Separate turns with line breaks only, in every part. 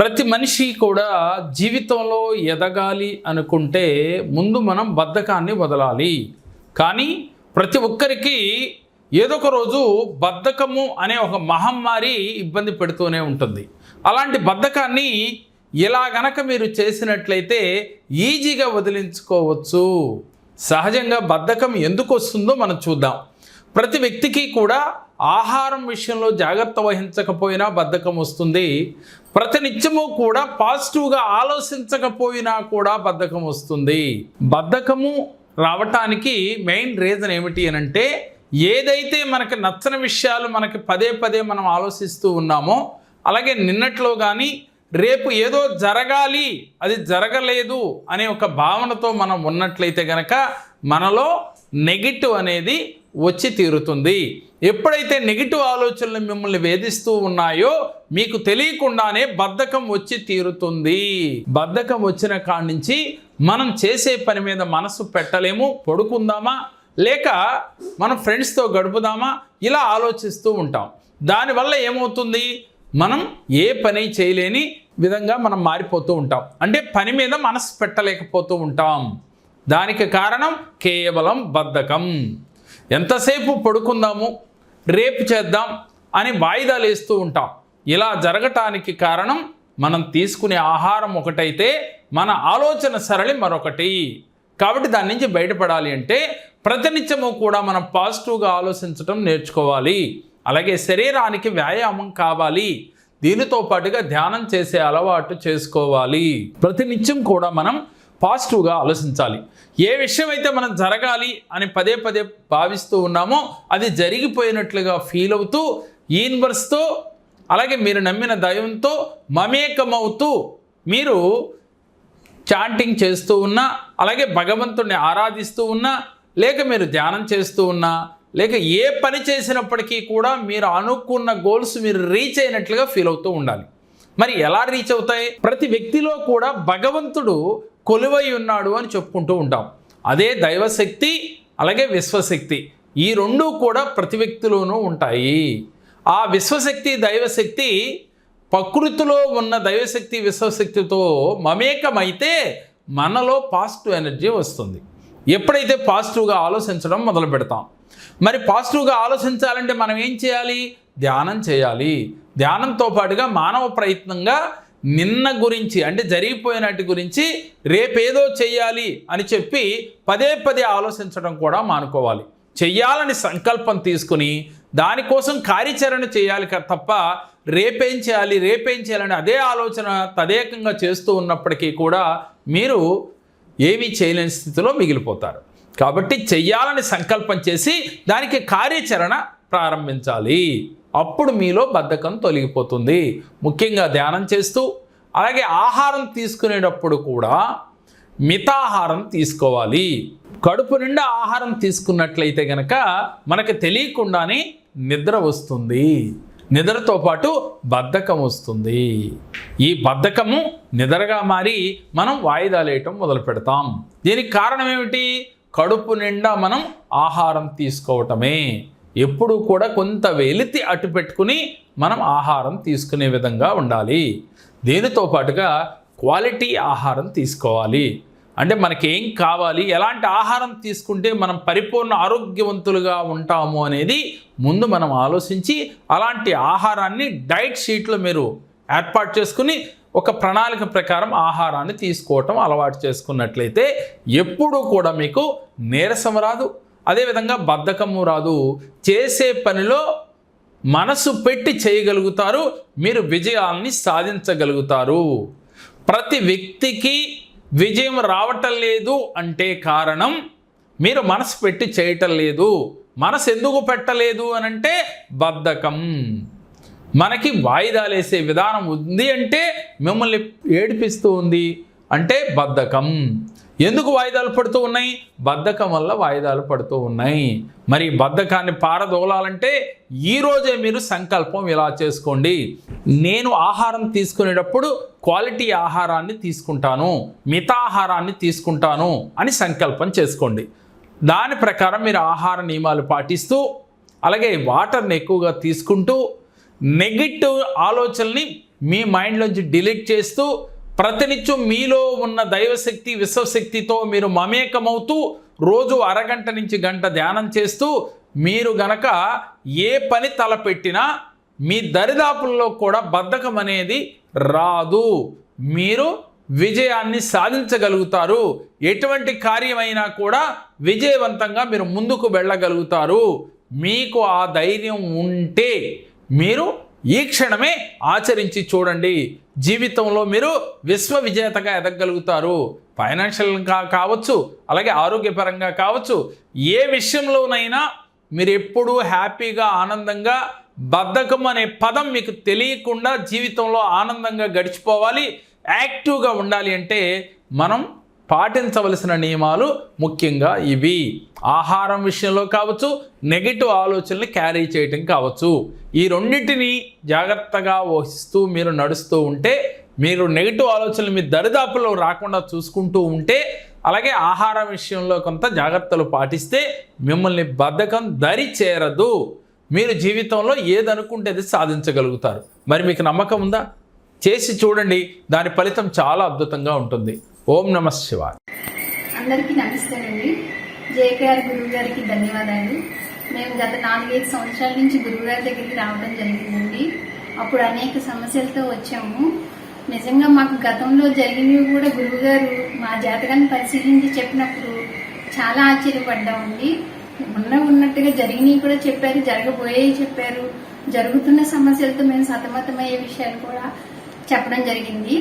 ప్రతి మనిషి కూడా జీవితంలో ఎదగాలి అనుకుంటే ముందు మనం బద్ధకాన్ని వదలాలి. కానీ ప్రతి ఒక్కరికి ఏదో ఒక రోజు బద్ధకము అనే ఒక మహమ్మారి ఇబ్బంది పెడుతూనే ఉంటుంది. అలాంటి బద్ధకాన్ని ఇలా గనక మీరు చేసినట్లయితే ఈజీగా వదిలించుకోవచ్చు. సహజంగా బద్ధకం ఎందుకు వస్తుందో మనం చూద్దాం. ప్రతి వ్యక్తికి కూడా ఆహారం విషయంలో జాగ్రత్త వహించకపోయినా బద్ధకం వస్తుంది. ప్రతినిత్యము కూడా పాజిటివ్గా ఆలోచించకపోయినా కూడా బద్ధకం వస్తుంది. బద్ధకము రావటానికి మెయిన్ రీజన్ ఏమిటి అని అంటే ఏదైతే మనకి నచ్చని విషయాలు మనకి పదే పదే మనం ఆలోచిస్తూ ఉన్నామో అలాగే నిన్నట్లో కానీ రేపు ఏదో జరగాలి అది జరగలేదు అనే ఒక భావనతో మనం ఉన్నట్లయితే గనక మనలో నెగిటివ్ అనేది వచ్చి తీరుతుంది. ఎప్పుడైతే నెగిటివ్ ఆలోచనలు మిమ్మల్ని వేధిస్తూ ఉన్నాయో మీకు తెలియకుండానే బద్ధకం వచ్చి తీరుతుంది. బద్ధకం వచ్చిన కాడి నుంచి మనం చేసే పని మీద మనసు పెట్టలేము పడుకుందామా? లేక మనం ఫ్రెండ్స్తో గడుపుదామా? ఇలా ఆలోచిస్తూ ఉంటాం. దానివల్ల ఏమవుతుంది? మనం ఏ పని చేయలేని విధంగా మనం మారిపోతూ ఉంటాం. అంటే పని మీద మనసు పెట్టలేకపోతూ ఉంటాం. దానికి కారణం కేవలం బద్ధకం. ఎంతసేపు పడుకుందాము? రేపు చేద్దాం అని వాయిదాలు వేస్తూ ఉంటాం. ఇలా జరగటానికి కారణం మనం తీసుకునే ఆహారం ఒకటైతే మన ఆలోచన సరళి మరొకటి. కాబట్టి దాని నుంచి బయటపడాలి అంటే ప్రతినిత్యము కూడా మనం పాజిటివ్గా ఆలోచించడం నేర్చుకోవాలి. అలాగే శరీరానికి వ్యాయామం కావాలి. దీనితో పాటుగా ధ్యానం చేసే అలవాటు చేసుకోవాలి. ప్రతినిత్యం కూడా మనం పాజిటివ్గా ఆలోచించాలి. ఏ విషయం అయితే మనం జరగాలి అని పదే పదే భావిస్తూ ఉన్నామో అది జరిగిపోయినట్లుగా ఫీల్ అవుతూ యూనివర్స్తో అలాగే మీరు నమ్మిన దైవంతో మమేకమవుతూ మీరు చాంటింగ్ చేస్తూ ఉన్నా అలాగే భగవంతుడిని ఆరాధిస్తూ ఉన్నా లేక మీరు ధ్యానం చేస్తూ ఉన్నా లేక ఏ పని చేసినప్పటికీ కూడా మీరు అనుకున్న గోల్స్ మీరు రీచ్ అయినట్లుగా ఫీల్ అవుతూ ఉండాలి. మరి ఎలా రీచ్ అవుతాయి? ప్రతి వ్యక్తిలో కూడా భగవంతుడు కొలువై ఉన్నాడు అని చెప్పుకుంటూ ఉంటాం. అదే దైవశక్తి అలాగే విశ్వశక్తి. ఈ రెండు కూడా ప్రతి వ్యక్తిలోనూ ఉంటాయి. ఆ విశ్వశక్తి దైవశక్తి ప్రకృతిలో ఉన్న దైవశక్తి విశ్వశక్తితో మమేకమైతే మనలో పాజిటివ్ ఎనర్జీ వస్తుంది. ఎప్పుడైతే పాజిటివ్గా ఆలోచించడం మొదలు పెడతాం. మరి పాజిటివ్గా ఆలోచించాలంటే మనం ఏం చేయాలి? ధ్యానం చేయాలి. ధ్యానంతో పాటుగా మానవ ప్రయత్నంగా నిన్న గురించి అంటే జరిగిపోయినట్టు గురించి రేపేదో చేయాలి అని చెప్పి పదే పదే ఆలోచించడం కూడా మానుకోవాలి. చెయ్యాలని సంకల్పం తీసుకుని దానికోసం కార్యాచరణ చేయాలి తప్ప రేపేం చేయాలి రేపేం చేయాలని అదే ఆలోచన తదేకంగా చేస్తూ ఉన్నప్పటికీ కూడా మీరు ఏమీ చేయలేని స్థితిలో మిగిలిపోతారు. కాబట్టి చెయ్యాలని సంకల్పం చేసి దానికి కార్యాచరణ ప్రారంభించాలి. అప్పుడు మీలో బద్ధకం తొలగిపోతుంది. ముఖ్యంగా ధ్యానం చేస్తూ అలాగే ఆహారం తీసుకునేటప్పుడు కూడా మితాహారం తీసుకోవాలి. కడుపు నిండా ఆహారం తీసుకున్నట్లయితే గనక మనకు తెలియకుండానే నిద్ర వస్తుంది. నిద్రతో పాటు బద్ధకం వస్తుంది. ఈ బద్ధకము నిద్రగా మారి మనం వాయిదాలేయటం మొదలు పెడతాం. దీనికి కారణం ఏమిటి? కడుపు నిండా మనం ఆహారం తీసుకోవటమే. ఎప్పుడు కూడా కొంత వెలితి అటు పెట్టుకుని మనం ఆహారం తీసుకునే విధంగా ఉండాలి. దీనితో పాటుగా క్వాలిటీ ఆహారం తీసుకోవాలి. అంటే మనకేం కావాలి ఎలాంటి ఆహారం తీసుకుంటే మనం పరిపూర్ణ ఆరోగ్యవంతులుగా ఉంటాము అనేది ముందు మనం ఆలోచించి అలాంటి ఆహారాన్ని డైట్ షీట్లో మీరు ఏర్పాటు చేసుకుని ఒక ప్రణాళిక ప్రకారం ఆహారాన్ని తీసుకోవటం అలవాటు చేసుకున్నట్లయితే ఎప్పుడూ కూడా మీకు నీరసం రాదు. అదేవిధంగా బద్ధకము రాదు. చేసే పనిలో మనసు పెట్టి చేయగలుగుతారు. మీరు విజయాల్ని సాధించగలుగుతారు. ప్రతి వ్యక్తికి విజయం రావటం లేదు అంటే కారణం మీరు మనసు పెట్టి చేయటం లేదు. మనసు ఎందుకు పెట్టలేదు అని అంటే బద్ధకం. మనకి వాయిదాలేసే విధానం ఉంది అంటే మిమ్మల్ని ఏడిపిస్తూ ఉంది. అంటే బద్ధకం. ఎందుకు వాయిదాలు పడుతూ ఉన్నాయి? బద్ధకం వల్ల వాయిదాలు పడుతూ ఉన్నాయి. మరి బద్ధకాన్ని పారదోలాలంటే ఈరోజే మీరు సంకల్పం ఇలా చేసుకోండి. నేను ఆహారం తీసుకునేటప్పుడు క్వాలిటీ ఆహారాన్ని తీసుకుంటాను మితాహారాన్ని తీసుకుంటాను అని సంకల్పం చేసుకోండి. దాని ప్రకారం మీరు ఆహార నియమాలు పాటిస్తూ అలాగే వాటర్ని ఎక్కువగా తీసుకుంటూ నెగిటివ్ ఆలోచనని మీ మైండ్లోంచి డిలీట్ చేస్తూ ప్రతినిత్యం మీలో ఉన్న దైవశక్తి విశ్వశక్తితో మీరు మమేకమవుతూ రోజు అరగంట నుంచి గంట ధ్యానం చేస్తూ మీరు గనక ఏ పని తలపెట్టినా మీ దరిదాపుల్లో కూడా బద్ధకం అనేది రాదు. మీరు విజయాన్ని సాధించగలుగుతారు. ఎటువంటి కార్యమైనా కూడా విజయవంతంగా మీరు ముందుకు వెళ్ళగలుగుతారు. మీకు ఆ ధైర్యం ఉంటే మీరు ఈ క్షణమే ఆచరించి చూడండి. జీవితంలో మీరు విశ్వ విజేతగా ఎదగలుగుతారు ఫైనాన్షియల్గా కావచ్చు అలాగే ఆరోగ్యపరంగా కావచ్చు ఏ విషయంలోనైనా మీరు ఎప్పుడూ హ్యాపీగా ఆనందంగా బద్ధకం అనే పదం మీకు తెలియకుండా జీవితంలో ఆనందంగా గడిచిపోవాలి. యాక్టివ్గా ఉండాలి అంటే మనం పాటించవలసిన నియమాలు ముఖ్యంగా ఇవి. ఆహారం విషయంలో కావచ్చు నెగిటివ్ ఆలోచనలు క్యారీ చేయటం కావచ్చు. ఈ రెండింటిని జాగ్రత్తగా వహిస్తూ మీరు నడుస్తూ ఉంటే మీరు నెగిటివ్ ఆలోచనలు మీ దరిదాపులో రాకుండా చూసుకుంటూ ఉంటే అలాగే ఆహారం విషయంలో కొంత జాగ్రత్తలు పాటిస్తే మిమ్మల్ని బద్ధకం దరి చేరదు. మీరు జీవితంలో ఏదనుకుంటే అది సాధించగలుగుతారు. మరి మీకు నమ్మకం ఉందా? చేసి చూడండి దాని ఫలితం చాలా అద్భుతంగా ఉంటుంది. ఓం నమ శివాయ.
అందరికీ నమస్తేనండి జేకేఆర్ గురువు గారికి ధన్యవాదాలు. మేము గత నాలుగైదు సంవత్సరాల నుంచి గురువు గారి దగ్గరికి రావడం జరిగిందండి. అప్పుడు అనేక సమస్యలతో వచ్చాము. నిజంగా మాకు గతంలో జరిగినవి కూడా గురువు గారు మా జాతకాన్ని పరిశీలించి చెప్పినప్పుడు చాలా ఆశ్చర్యపడ్డామండి. ఉన్న ఉన్నట్టుగా జరిగినవి కూడా చెప్పారు జరగబోయేవి చెప్పారు. జరుగుతున్న సమస్యలతో మేము సతమతమయ్యే విషయాలు కూడా చెప్పడం జరిగింది.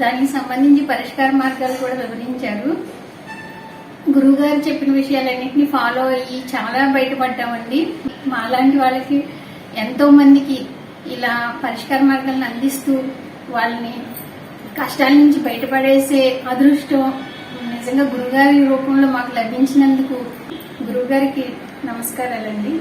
దానికి సంబంధించి పరిష్కార మార్గాలు కూడా వివరించారు. గురువుగారు చెప్పిన విషయాలన్నింటినీ ఫాలో అయ్యి చాలా బయటపడ్డామండి. మాలాంటి వాళ్ళకి ఎంతో మందికి ఇలా పరిష్కార మార్గాలను అందిస్తూ వాళ్ళని కష్టాల నుంచి బయటపడేసే అదృష్టం నిజంగా గురుగారి రూపంలో మాకు లభించినందుకు గురువుగారికి నమస్కారాలండి.